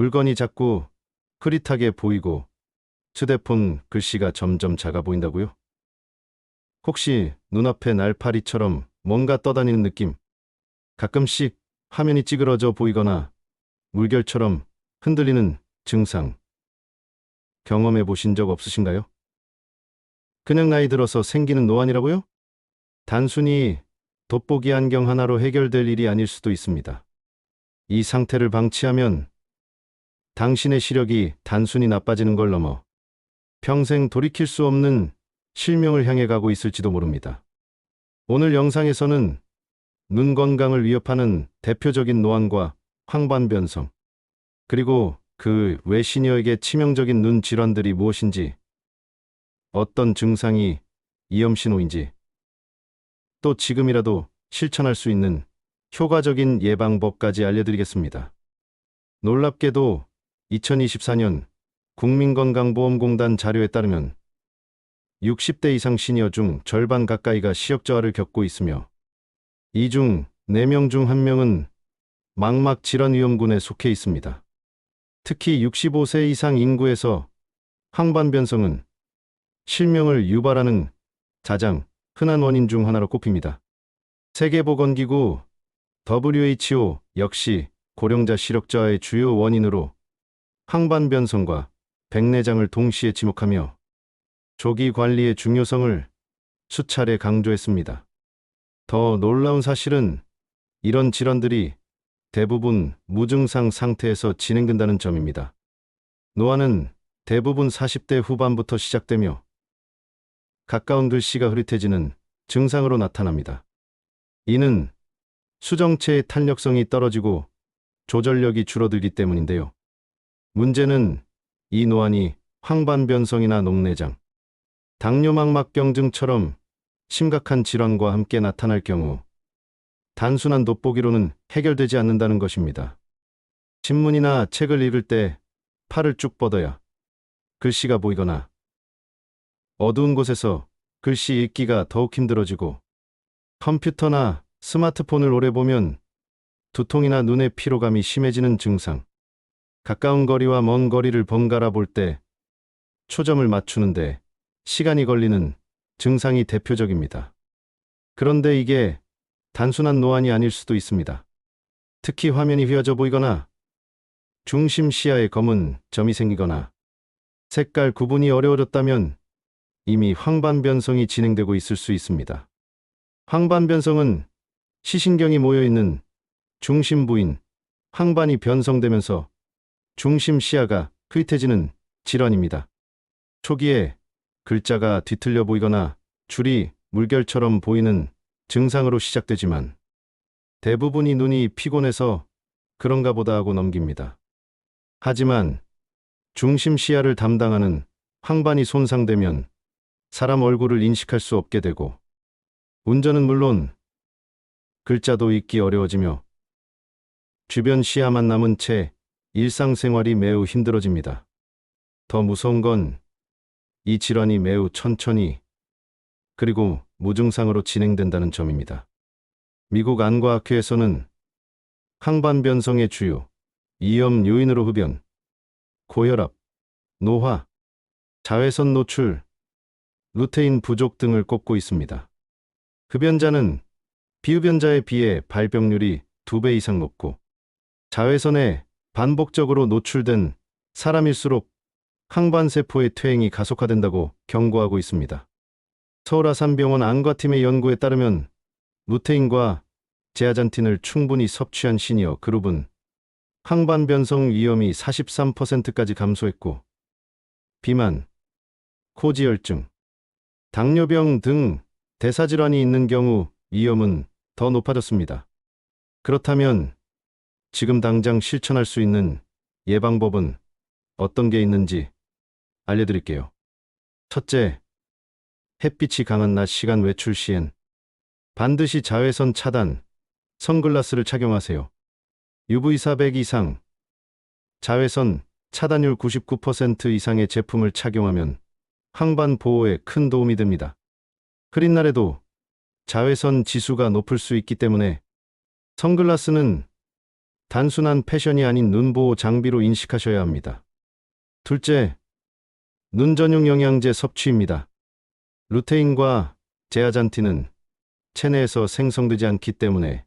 물건이 자꾸 흐릿하게 보이고 휴대폰 글씨가 점점 작아 보인다고요? 혹시 눈앞에 날파리처럼 뭔가 떠다니는 느낌? 가끔씩 화면이 찌그러져 보이거나 물결처럼 흔들리는 증상 경험해 보신 적 없으신가요? 그냥 나이 들어서 생기는 노안이라고요? 단순히 돋보기 안경 하나로 해결될 일이 아닐 수도 있습니다. 이 상태를 방치하면 당신의 시력이 단순히 나빠지는 걸 넘어 평생 돌이킬 수 없는 실명을 향해 가고 있을지도 모릅니다. 오늘 영상에서는 눈 건강을 위협하는 대표적인 노안과 황반변성, 그리고 그 외 시니어에게 치명적인 눈 질환들이 무엇인지, 어떤 증상이 이염신호인지, 또 지금이라도 실천할 수 있는 효과적인 예방법까지 알려드리겠습니다. 놀랍게도 2024년 국민건강보험공단 자료에 따르면 60대 이상 시니어 중 절반 가까이가 시력 저하를 겪고 있으며 이 중 4명 중 1명은 망막 질환 위험군에 속해 있습니다. 특히 65세 이상 인구에서 항반변성은 실명을 유발하는 가장 흔한 원인 중 하나로 꼽힙니다. 세계보건기구 WHO 역시 고령자 시력 저하의 주요 원인으로 항반변성과 백내장을 동시에 지목하며 조기 관리의 중요성을 수차례 강조했습니다. 더 놀라운 사실은 이런 질환들이 대부분 무증상 상태에서 진행된다는 점입니다. 노화는 대부분 40대 후반부터 시작되며 가까운 글씨가 흐릿해지는 증상으로 나타납니다. 이는 수정체의 탄력성이 떨어지고 조절력이 줄어들기 때문인데요. 문제는 이 노안이 황반변성이나 녹내장, 당뇨망막병증처럼 심각한 질환과 함께 나타날 경우 단순한 돋보기로는 해결되지 않는다는 것입니다. 신문이나 책을 읽을 때 팔을 쭉 뻗어야 글씨가 보이거나 어두운 곳에서 글씨 읽기가 더욱 힘들어지고 컴퓨터나 스마트폰을 오래 보면 두통이나 눈의 피로감이 심해지는 증상, 가까운 거리와 먼 거리를 번갈아 볼 때 초점을 맞추는데 시간이 걸리는 증상이 대표적입니다. 그런데 이게 단순한 노안이 아닐 수도 있습니다. 특히 화면이 휘어져 보이거나 중심 시야에 검은 점이 생기거나 색깔 구분이 어려워졌다면 이미 황반 변성이 진행되고 있을 수 있습니다. 황반 변성은 시신경이 모여 있는 중심 부인 황반이 변성되면서 중심 시야가 흐릿해지는 질환입니다. 초기에 글자가 뒤틀려 보이거나 줄이 물결처럼 보이는 증상으로 시작되지만 대부분이 눈이 피곤해서 그런가 보다 하고 넘깁니다. 하지만 중심 시야를 담당하는 황반이 손상되면 사람 얼굴을 인식할 수 없게 되고 운전은 물론 글자도 읽기 어려워지며 주변 시야만 남은 채 일상생활이 매우 힘들어집니다. 더 무서운 건 이 질환이 매우 천천히 그리고 무증상으로 진행된다는 점입니다. 미국 안과학회에서는 항반변성의 주요 이염 요인으로 흡연, 고혈압, 노화, 자외선 노출, 루테인 부족 등을 꼽고 있습니다. 흡연자는 비흡연자에 비해 발병률이 2배 이상 높고 자외선에 반복적으로 노출된 사람일수록 항반세포의 퇴행이 가속화된다고 경고하고 있습니다. 서울아산병원 안과팀의 연구에 따르면 루테인과 제아잔틴을 충분히 섭취한 시니어 그룹은 항반 변성 위험이 43%까지 감소했고 비만, 코지혈증, 당뇨병 등 대사질환이 있는 경우 위험은 더 높아졌습니다. 그렇다면 지금 당장 실천할 수 있는 예방법은 어떤 게 있는지 알려드릴게요. 첫째, 햇빛이 강한 낮 시간 외출 시엔 반드시 자외선 차단, 선글라스를 착용하세요. UV 400 이상, 자외선 차단율 99% 이상의 제품을 착용하면 항반 보호에 큰 도움이 됩니다. 흐린 날에도 자외선 지수가 높을 수 있기 때문에 선글라스는 단순한 패션이 아닌 눈보호 장비로 인식하셔야 합니다. 둘째, 눈 전용 영양제 섭취입니다. 루테인과 제아잔틴은 체내에서 생성되지 않기 때문에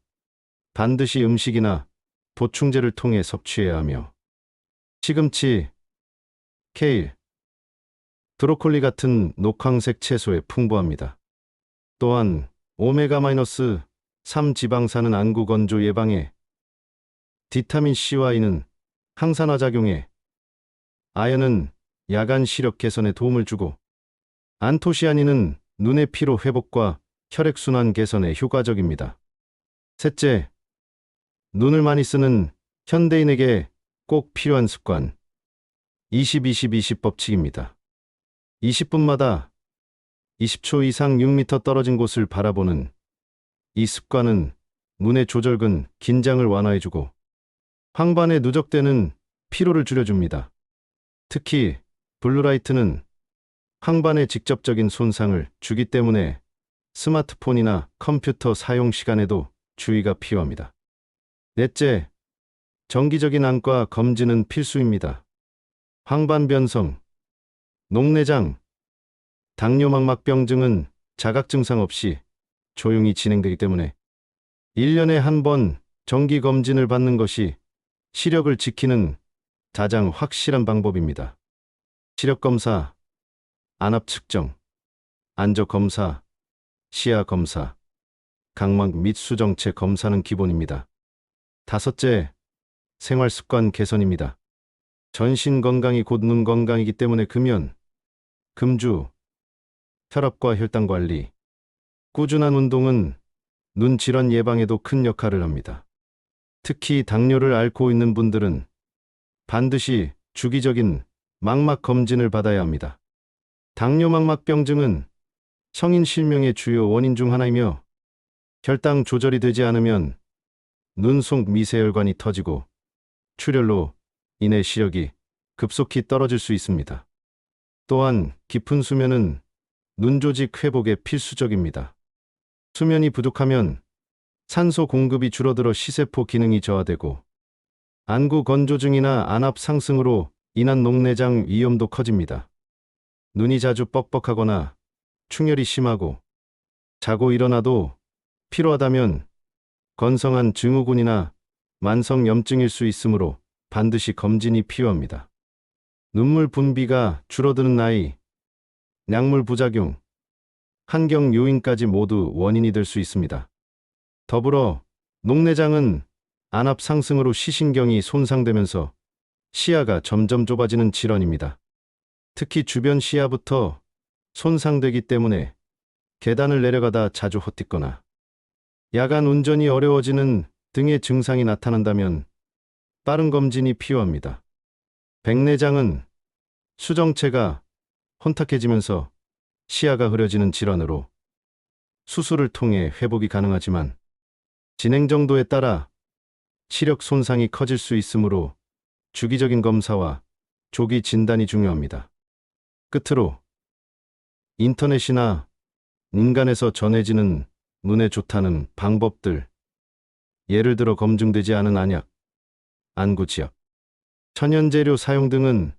반드시 음식이나 보충제를 통해 섭취해야 하며 시금치, 케일, 브로콜리 같은 녹황색 채소에 풍부합니다. 또한 오메가-3 지방산은 안구 건조 예방에 비타민 C와 E는 항산화 작용에 아연은 야간 시력 개선에 도움을 주고 안토시아닌은 눈의 피로 회복과 혈액순환 개선에 효과적입니다. 셋째, 눈을 많이 쓰는 현대인에게 꼭 필요한 습관 20-20-20 법칙입니다. 20분마다 20초 이상 6m 떨어진 곳을 바라보는 이 습관은 눈의 조절근, 긴장을 완화해주고 황반에 누적되는 피로를 줄여줍니다. 특히 블루라이트는 황반에 직접적인 손상을 주기 때문에 스마트폰이나 컴퓨터 사용 시간에도 주의가 필요합니다. 넷째, 정기적인 안과 검진은 필수입니다. 황반 변성, 녹내장, 당뇨망막병증은 자각 증상 없이 조용히 진행되기 때문에 1년에 한 번 정기 검진을 받는 것이 시력을 지키는 가장 확실한 방법입니다. 시력 검사, 안압 측정, 안저 검사, 시야 검사, 각막 및 수정체 검사는 기본입니다. 다섯째, 생활 습관 개선입니다. 전신 건강이 곧 눈 건강이기 때문에 금연, 금주, 혈압과 혈당 관리, 꾸준한 운동은 눈 질환 예방에도 큰 역할을 합니다. 특히 당뇨를 앓고 있는 분들은 반드시 주기적인 망막 검진을 받아야 합니다. 당뇨 망막병증은 성인 실명의 주요 원인 중 하나이며 혈당 조절이 되지 않으면 눈 속 미세혈관이 터지고 출혈로 인해 시력이 급속히 떨어질 수 있습니다. 또한 깊은 수면은 눈 조직 회복에 필수적입니다. 수면이 부족하면 산소 공급이 줄어들어 시세포 기능이 저하되고 안구 건조증이나 안압 상승으로 인한 녹내장 위험도 커집니다. 눈이 자주 뻑뻑하거나 충혈이 심하고 자고 일어나도 피로하다면 건성한 증후군이나 만성 염증일 수 있으므로 반드시 검진이 필요합니다. 눈물 분비가 줄어드는 나이, 약물 부작용, 환경 요인까지 모두 원인이 될 수 있습니다. 더불어 녹내장은 안압 상승으로 시신경이 손상되면서 시야가 점점 좁아지는 질환입니다. 특히 주변 시야부터 손상되기 때문에 계단을 내려가다 자주 헛딛거나 야간 운전이 어려워지는 등의 증상이 나타난다면 빠른 검진이 필요합니다. 백내장은 수정체가 혼탁해지면서 시야가 흐려지는 질환으로 수술을 통해 회복이 가능하지만 진행 정도에 따라 시력 손상이 커질 수 있으므로 주기적인 검사와 조기 진단이 중요합니다. 끝으로 인터넷이나 인간에서 전해지는 눈에 좋다는 방법들, 예를 들어 검증되지 않은 안약, 안구지약, 천연재료 사용 등은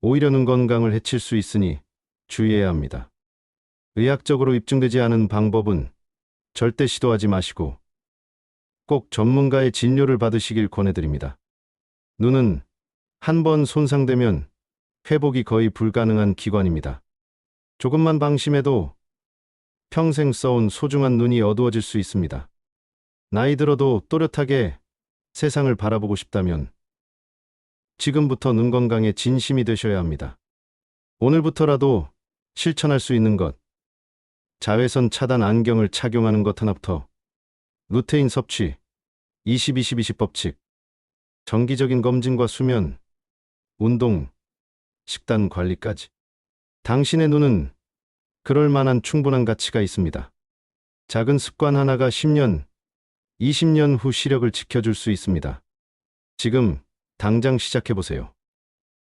오히려 눈 건강을 해칠 수 있으니 주의해야 합니다. 의학적으로 입증되지 않은 방법은 절대 시도하지 마시고 꼭 전문가의 진료를 받으시길 권해드립니다. 눈은 한 번 손상되면 회복이 거의 불가능한 기관입니다. 조금만 방심해도 평생 써온 소중한 눈이 어두워질 수 있습니다. 나이 들어도 또렷하게 세상을 바라보고 싶다면 지금부터 눈 건강에 진심이 되셔야 합니다. 오늘부터라도 실천할 수 있는 것. 자외선 차단 안경을 착용하는 것 하나부터 루테인 섭취, 20-20-20 법칙, 정기적인 검진과 수면, 운동, 식단 관리까지. 당신의 눈은 그럴 만한 충분한 가치가 있습니다. 작은 습관 하나가 10년, 20년 후 시력을 지켜줄 수 있습니다. 지금 당장 시작해보세요.